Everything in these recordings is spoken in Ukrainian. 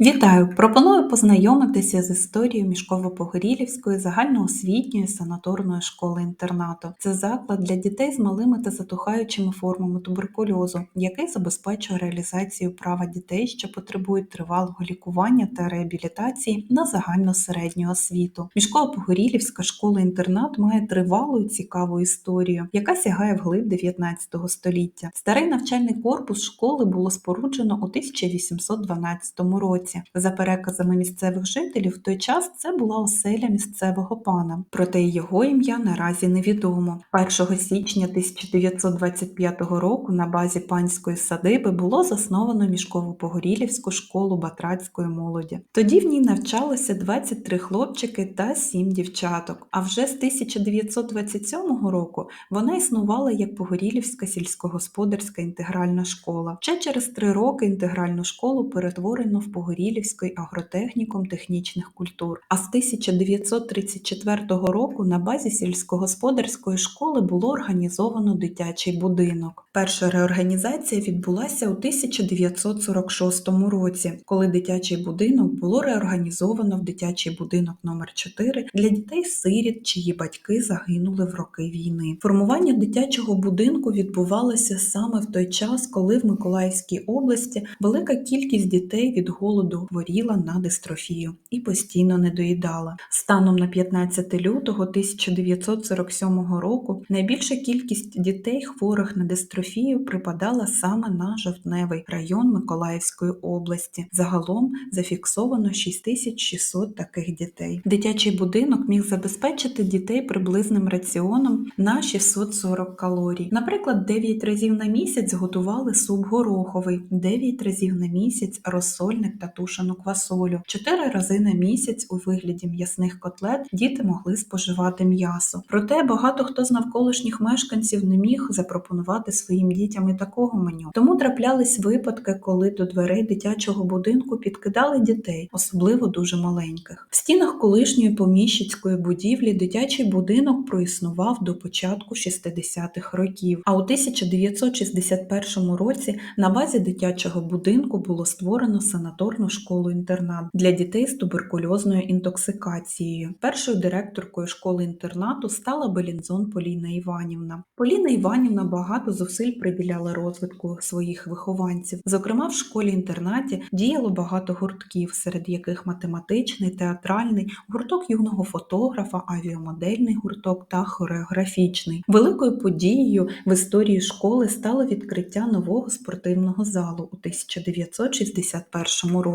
Вітаю! Пропоную познайомитися з історією Мішково-Погорілівської загальноосвітньої санаторної школи-інтернату. Це заклад для дітей з малими та затухаючими формами туберкульозу, який забезпечує реалізацію права дітей, що потребують тривалого лікування та реабілітації на загальну середню освіту. Мішково-Погорілівська школа-інтернат має тривалу і цікаву історію, яка сягає вглиб 19 століття. Старий навчальний корпус школи було споруджено у 1812 році. За переказами місцевих жителів, в той час це була оселя місцевого пана, проте його ім'я наразі невідомо. 1 січня 1925 року на базі панської садиби було засновано Мішково-Погорілівську школу батрацької молоді. Тоді в ній навчалося 23 хлопчики та 7 дівчаток. А вже з 1927 року вона існувала як Погорілівська сільськогосподарська інтегральна школа. Ще через три роки інтегральну школу перетворено в Погорілівський агротехнікум технічних культур. А з 1934 року на базі сільськогосподарської школи було організовано дитячий будинок. Перша реорганізація відбулася у 1946 році, коли дитячий будинок було реорганізовано в дитячий будинок номер 4 для дітей-сиріт, чиї батьки загинули в роки війни. Формування дитячого будинку відбувалося саме в той час, коли в Миколаївській області велика кількість дітей від голоду хворіла на дистрофію і постійно не доїдала. Станом на 15 лютого 1947 року найбільша кількість дітей, хворих на дистрофію, припадала саме на жовтневий район Миколаївської області. Загалом зафіксовано 6600 таких дітей. Дитячий будинок міг забезпечити дітей приблизним раціоном на 640 калорій. Наприклад, 9 разів на місяць готували суп гороховий, 9 разів на місяць розсольник та тушену квасолю. 4 рази на місяць у вигляді м'ясних котлет діти могли споживати м'ясо. Проте багато хто з навколишніх мешканців не міг запропонувати своїм дітям і такого меню. Тому траплялись випадки, коли до дверей дитячого будинку підкидали дітей, особливо дуже маленьких. В стінах колишньої поміщицької будівлі дитячий будинок проіснував до початку 60-х років. А у 1961 році на базі дитячого будинку було створено санаторну школу-інтернат для дітей з туберкульозною інтоксикацією. Першою директоркою школи-інтернату стала Белінзон Поліна Іванівна. Поліна Іванівна багато зусиль приділяла розвитку своїх вихованців. Зокрема, в школі-інтернаті діяло багато гуртків, серед яких математичний, театральний, гурток юного фотографа, авіамодельний гурток та хореографічний. Великою подією в історії школи стало відкриття нового спортивного залу у 1961 році.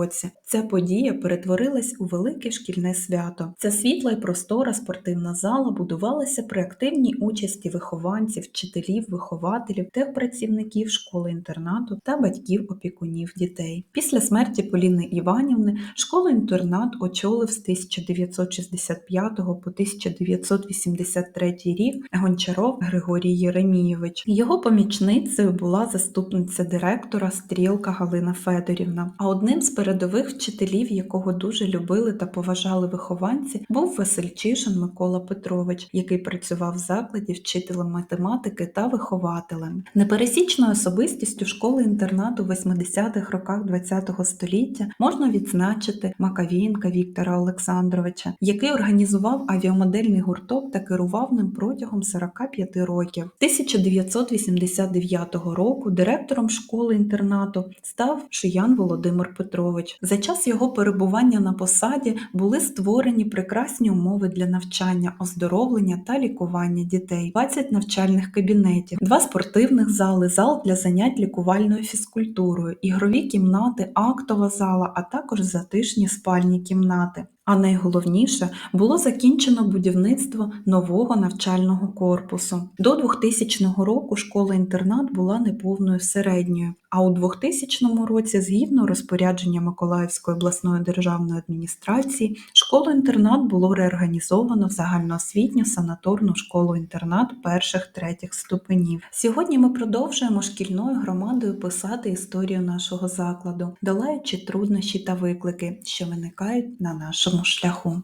Ця подія перетворилась у велике шкільне свято. Ця світла і простора спортивна зала будувалася при активній участі вихованців, вчителів, вихователів, техпрацівників школи-інтернату та батьків-опікунів дітей. Після смерті Поліни Іванівни школу-інтернат очолив з 1965 по 1983 рік Гончаров Григорій Єремійович. Його помічницею була заступниця директора Стрілка Галина Федорівна. А одним з передових вчителів, якого дуже любили та поважали вихованці, був Васильчишин Микола Петрович, який працював в закладі вчителем математики та вихователем. Непересічною особистістю школи-інтернату в 80-х роках ХХ століття можна відзначити Макавієнка Віктора Олександровича, який організував авіамодельний гурток та керував ним протягом 45 років. 1989 року директором школи-інтернату став Шиян Володимир Петрович. За час його перебування на посаді були створені прекрасні умови для навчання, оздоровлення та лікування дітей, 20 навчальних кабінетів, два спортивних зали, зал для занять лікувальною фізкультурою, ігрові кімнати, актова зала, а також затишні спальні кімнати. А найголовніше було закінчено будівництво нового навчального корпусу. До 2000 року школа-інтернат була неповною середньою, а у 2000 році, згідно розпорядження Миколаївської обласної державної адміністрації, школу-інтернат було реорганізовано в загальноосвітню санаторну школу-інтернат перших третіх ступенів. Сьогодні ми продовжуємо шкільною громадою писати історію нашого закладу, долаючи труднощі та виклики, що виникають на нашому шляху.